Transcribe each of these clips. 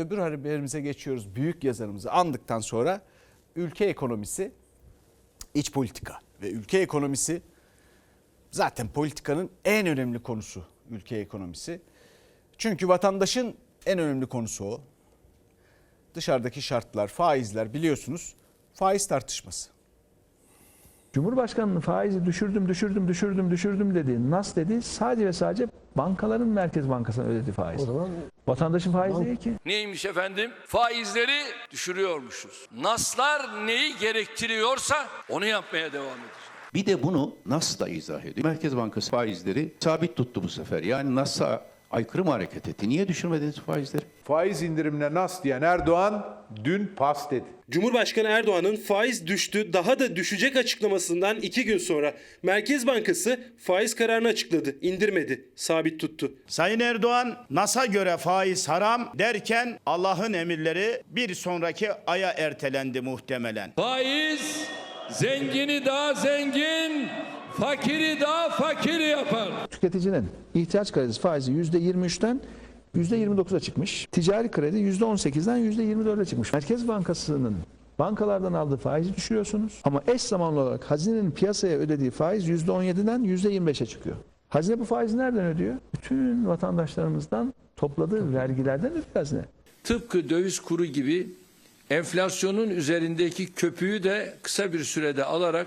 öbür haberimize geçiyoruz. Büyük yazarımızı andıktan sonra ülke ekonomisi, iç politika ve ülke ekonomisi zaten politikanın en önemli konusu ülke ekonomisi. Çünkü vatandaşın en önemli konusu o. Dışarıdaki şartlar, faizler biliyorsunuz faiz tartışması. Cumhurbaşkanının faizi düşürdüm, düşürdüm, düşürdüm, düşürdüm dedi. Nas dedi. Sadece ve sadece bankaların Merkez Bankası'na ödediği faiz. O zaman Vatandaşın faizi değil ki. Neymiş efendim? Faizleri düşürüyormuşuz. Naslar neyi gerektiriyorsa onu yapmaya devam edeceğiz. Bir de bunu nasıl da izah ediyor? Merkez Bankası faizleri sabit tuttu bu sefer. Yani NAS'a aykırı mı hareket etti? Niye düşürmediniz faizleri? Faiz indirimine nas diyen Erdoğan dün pas dedi. Cumhurbaşkanı Erdoğan'ın faiz düştü daha da düşecek açıklamasından iki gün sonra Merkez Bankası faiz kararını açıkladı. indirmedi, sabit tuttu. Sayın Erdoğan NAS'a göre faiz haram derken Allah'ın emirleri bir sonraki aya ertelendi muhtemelen. Faiz zengini daha zengin, fakiri daha fakir yapar. Tüketicinin ihtiyaç kredisi faizi %23'ten %29'a çıkmış. Ticari kredi %18'den %24'e çıkmış. Merkez Bankası'nın bankalardan aldığı faizi düşürüyorsunuz. Ama eş zamanlı olarak hazinenin piyasaya ödediği faiz %17'den %25'e çıkıyor. Hazine bu faizi nereden ödüyor? Bütün vatandaşlarımızdan topladığı vergilerden ödüyor hazine. Tıpkı döviz kuru gibi enflasyonun üzerindeki köpüğü de kısa bir sürede alarak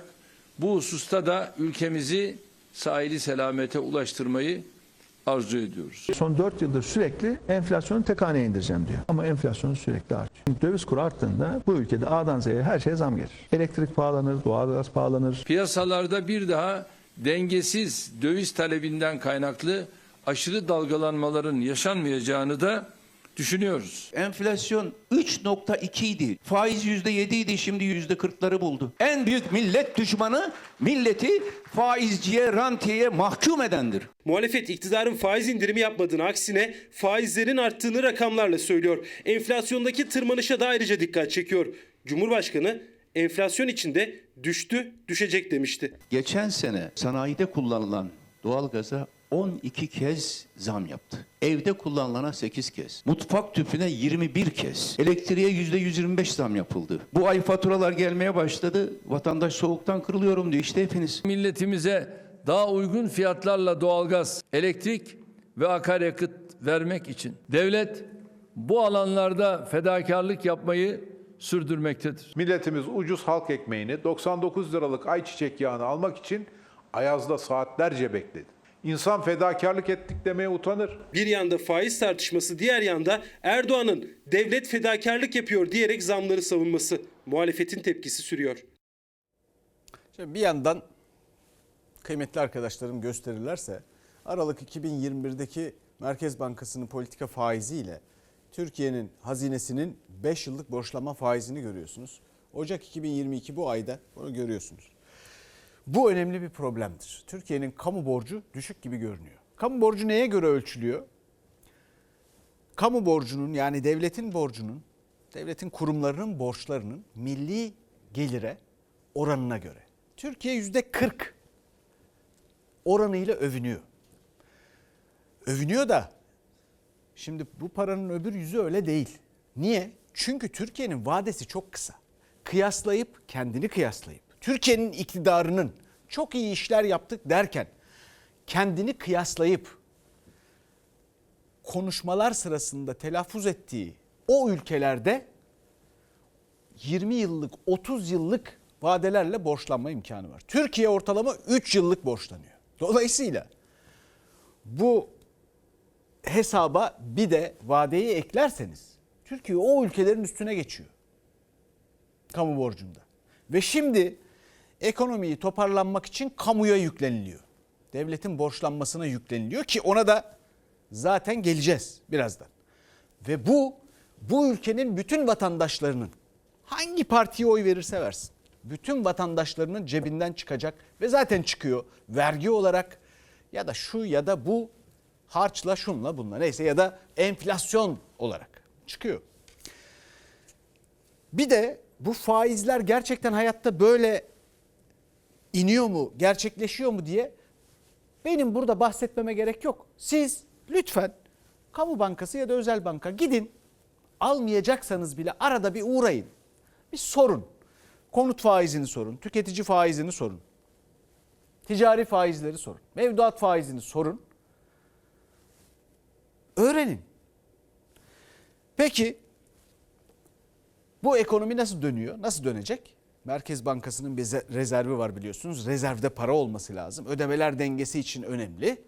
bu hususta da ülkemizi sahili selamete ulaştırmayı arzu ediyoruz. Son 4 yıldır sürekli enflasyonu tek haneye indireceğim diyor. Ama enflasyon sürekli artıyor. Çünkü döviz kuru arttığında bu ülkede A'dan Z'ye her şeye zam gelir. Elektrik pahalanır, doğalgaz pahalanır. Piyasalarda bir daha dengesiz döviz talebinden kaynaklı aşırı dalgalanmaların yaşanmayacağını da düşünüyoruz. Enflasyon 3.2 idi. Faiz %7 idi şimdi %40'ları buldu. En büyük millet düşmanı milleti faizciye, rantiyeye mahkum edendir. Muhalefet iktidarın faiz indirimi yapmadığını aksine faizlerin arttığını rakamlarla söylüyor. Enflasyondaki tırmanışa da ayrıca dikkat çekiyor. Cumhurbaşkanı enflasyon içinde düştü, düşecek demişti. Geçen sene sanayide kullanılan doğalgaza 12 kez zam yaptı. Evde kullanılana 8 kez. Mutfak tüpüne 21 kez. Elektriğe %125 zam yapıldı. Bu ay faturalar gelmeye başladı. Vatandaş soğuktan kırılıyorum diyor. İşte hepiniz. Milletimize daha uygun fiyatlarla doğalgaz, elektrik ve akaryakıt vermek için devlet bu alanlarda fedakarlık yapmayı sürdürmektedir. Milletimiz ucuz halk ekmeğini 99 liralık ayçiçek yağını almak için Ayaz'da saatlerce bekledi. İnsan fedakarlık ettik demeye utanır. Bir yanda faiz tartışması, diğer yanda Erdoğan'ın devlet fedakarlık yapıyor diyerek zamları savunması. Muhalefetin tepkisi sürüyor. Şimdi bir yandan kıymetli arkadaşlarım gösterirlerse Aralık 2021'deki Merkez Bankası'nın politika faiziyle Türkiye'nin hazinesinin 5 yıllık borçlanma faizini görüyorsunuz. Ocak 2022 bu ayda bunu görüyorsunuz. Bu önemli bir problemdir. Türkiye'nin kamu borcu düşük gibi görünüyor. Kamu borcu neye göre ölçülüyor? Kamu borcunun yani devletin borcunun, devletin kurumlarının borçlarının milli gelire oranına göre. Türkiye yüzde 40 oranıyla övünüyor. Övünüyor da şimdi bu paranın öbür yüzü öyle değil. Niye? Çünkü Türkiye'nin vadesi çok kısa. Kıyaslayıp kendini kıyaslayıp Türkiye'nin iktidarının çok iyi işler yaptık derken kendini kıyaslayıp konuşmalar sırasında telaffuz ettiği o ülkelerde 20 yıllık 30 yıllık vadelerle borçlanma imkanı var. Türkiye ortalama 3 yıllık borçlanıyor. Dolayısıyla bu hesaba bir de vadeyi eklerseniz Türkiye o ülkelerin üstüne geçiyor. Kamu borcunda. Ve şimdi ekonomiyi toparlanmak için kamuya yükleniliyor. Devletin borçlanmasına yükleniliyor ki ona da zaten geleceğiz birazdan. Ve bu bu ülkenin bütün vatandaşlarının hangi partiye oy verirse versin bütün vatandaşlarının cebinden çıkacak ve zaten çıkıyor vergi olarak ya da şu ya da bu harçla şunla bunla neyse ya da enflasyon olarak çıkıyor. Bir de bu faizler gerçekten hayatta böyle iniyor mu, gerçekleşiyor mu diye benim burada bahsetmeme gerek yok. Siz lütfen kamu bankası ya da özel banka gidin almayacaksanız bile arada bir uğrayın. Bir sorun. Konut faizini sorun, tüketici faizini sorun. Ticari faizleri sorun. Mevduat faizini sorun. Öğrenin. Peki bu ekonomi nasıl dönüyor? Nasıl dönecek? Merkez Bankası'nın bir rezervi var biliyorsunuz. Rezervde para olması lazım. Ödemeler dengesi için önemli.